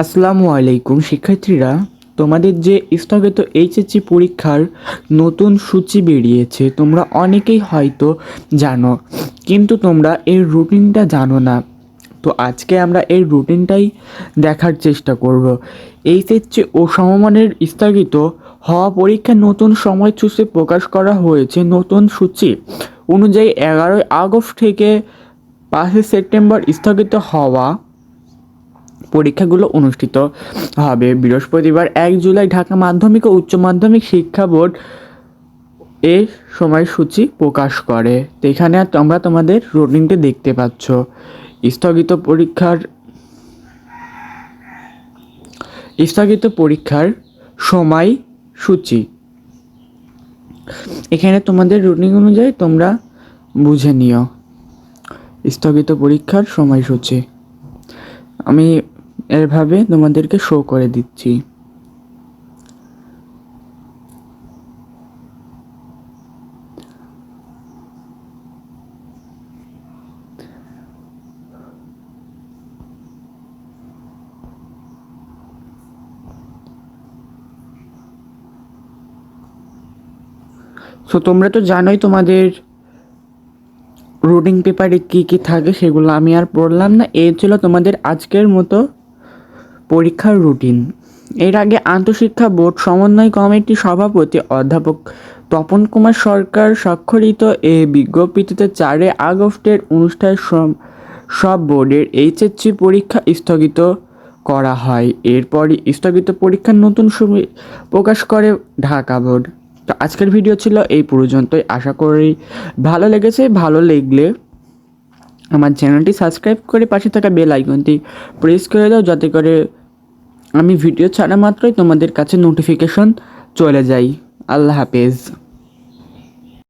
আসসালামু আলাইকুম, শিক্ষার্থীরা। তোমাদের যে স্থগিত এইচএসসি পরীক্ষার নতুন সূচি বেরিয়েছে, তোমরা অনেকেই হয়তো জানো, কিন্তু তোমরা এর রুটিনটা জানো না। তো আজকে আমরা এই রুটিনটাই দেখার চেষ্টা করব। এইচএসসি ও সমমানের স্থগিত হওয়া পরীক্ষার নতুন সময়সূচি প্রকাশ করা হয়েছে নতুন সূচি অনুযায়ী এগারোই আগস্ট থেকে পাঁচই সেপ্টেম্বর স্থগিত হওয়া পরীক্ষাগুলো অনুষ্ঠিত হবে। বৃহস্পতিবার এক জুলাই ঢাকা মাধ্যমিক ও উচ্চ মাধ্যমিক শিক্ষা বোর্ড এর সময়সূচি প্রকাশ করে। তো এখানে তোমরা তোমাদের রুটিনটি দেখতে পাচ্ছ। স্থগিত পরীক্ষার স্থগিত পরীক্ষার সময় সূচি এখানে তোমাদের রুটিন অনুযায়ী তোমরা বুঝে নিও। স্থগিত পরীক্ষার সময়সূচি। আমি এভাবে তোমাদেরকে শো করে দিচ্ছি। সো তোমরা তো জানোই তোমাদের রুটিন পেপারে কী কী থাকে সেগুলো আমি আর পড়লাম না। এই ছিল তোমাদের আজকের মতো। পরীক্ষার রুটিন এর আগে আন্তঃশিক্ষা বোর্ড সমন্বয় কমিটির সভাপতি অধ্যাপক তপন কুমার সরকার স্বাক্ষরিত এ বিজ্ঞপ্তিতে চারে আগস্টের অনুষ্ঠানে সব বোর্ডের এইচএসসি পরীক্ষা স্থগিত করা হয়। এরপরই স্থগিত পরীক্ষার নতুন সময় প্রকাশ করে ঢাকা বোর্ড। তো আজকের ভিডিও ছিল এই পর্যন্তই। আশা করি ভালো লেগেছে। ভালো লাগলে আমার চ্যানেলটি সাবস্ক্রাইব করে পাশে থাকা বেল আইকনটি প্রেস করে দাও, যাতে করে আমি ভিডিও ছাড়া মাত্রই তোমাদের কাছে নোটিফিকেশন চলে যাই। আল্লাহ হাফেজ।